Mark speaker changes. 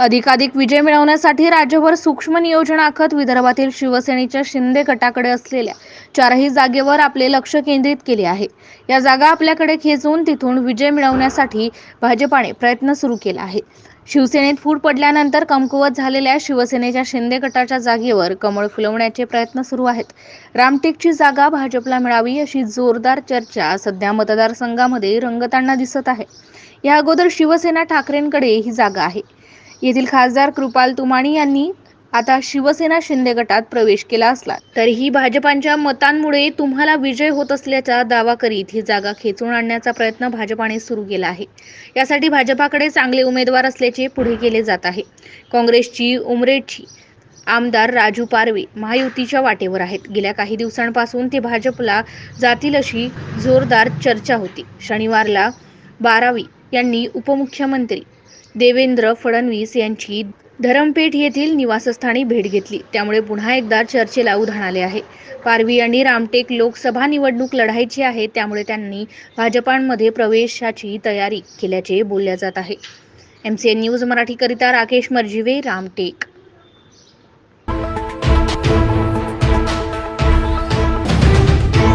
Speaker 1: अधिकाधिक विजय मिळवण्यासाठी राज्यभर सूक्ष्म नियोजन आखत विदर्भातील शिवसेनेच्या शिंदे गटाकडे असलेल्या चारही जागेवर आपले लक्ष केंद्रित केले आहे. या जागा आपल्याकडे खेचून तिथून विजय मिळवण्यासाठी भाजपाने प्रयत्न सुरू केला आहे. शिवसेनेत फूट पडल्यानंतर कमकुवत झालेल्या शिवसेनेच्या शिंदे गटाच्या जागेवर कमळ फुलवण्याचे प्रयत्न सुरू आहेत. रामटेकची जागा भाजपला मिळावी अशी जोरदार चर्चा सध्या मतदारसंघामध्ये रंगताना दिसत आहे. या अगोदर शिवसेना ठाकरेंकडे ही जागा आहे. येथील खासदार कृपाल तुमाणी यांनी आता शिवसेना शिंदे गटात प्रवेश केला असला. तरीही भाजपांच्या मतांमुळे तुम्हाला विजय होत असल्याचा दावा करीत ही जागा खेचून आणण्याचा प्रयत्न भाजपाने सुरू केला आहे. यासाठी भाजपाकडे चांगले उमेदवार असल्याचे पुढे केले जात आहे. काँग्रेसची उमरेठची आमदार राजू पारवे महायुतीच्या वाटेवर आहेत. गेल्या काही दिवसांपासून ते भाजपला जातील अशी जोरदार चर्चा होती. शनिवारला बारावी यांनी उपमुख्यमंत्री देवेंद्र फडणवीस यांची धरमपेठ येथील निवासस्थानी भेट घेतली. त्यामुळे पुन्हा एकदा चर्चेला उधाण आले आहे. पारवी यांनी रामटेक लोकसभा निवडणूक लढायची आहे त्यामुळे त्यांनी भाजपांमध्ये प्रवेशाची तयारी केल्याचे बोलल्या जात आहे. एम सी एन न्यूज मराठीकरिता राकेश मर्जिवे रामटेक.